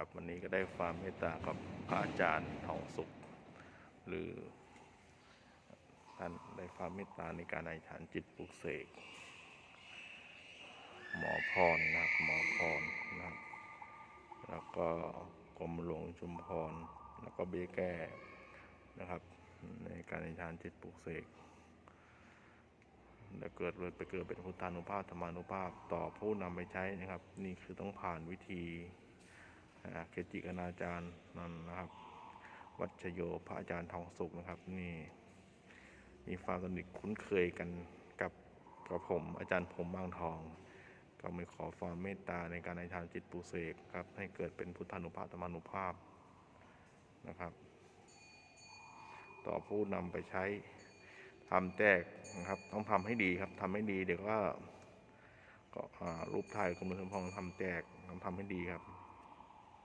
ครับ วันนี้ก็ได้ความเมตตากับพระอาจารย์ทองสุข หรือท่านได้ความเมตตาในการอธิษฐานจิตปลุกเสกหมอพรนะครับหมอพรนะครับแล้วก็กรมหลวงชุมพร แล้วก็เบี้ยแก้นะครับ ในการอธิษฐานจิตปลุกเสกแล้วเกิดไปเกิดเป็นพุทธานุภาพธรรมานุภาพต่อผู้นำไปใช้นะครับ นี่คือต้องผ่านวิธี เกจิคณาจารย์นั่นนะครับ วัชโยพระอาจารย์ทองสุขนะครับ นี่ มีความสนิทคุ้นเคยกันกับกับผม อาจารย์ผมบางทอง ก็ม่ขอความเมตตาในการในทานจิตปลุกเสกครับ ให้เกิดเป็นพุทธานุภาพธรรมานุภาพนะครับ ต่อผู้นำไปใช้ทำแจกนะครับ ต้องทำให้ดีครับทำให้ดีเดี๋ยวก็ก็รูปถ่ายกรมหลวงชุมพรทำแจกต้องทำให้ดีครับ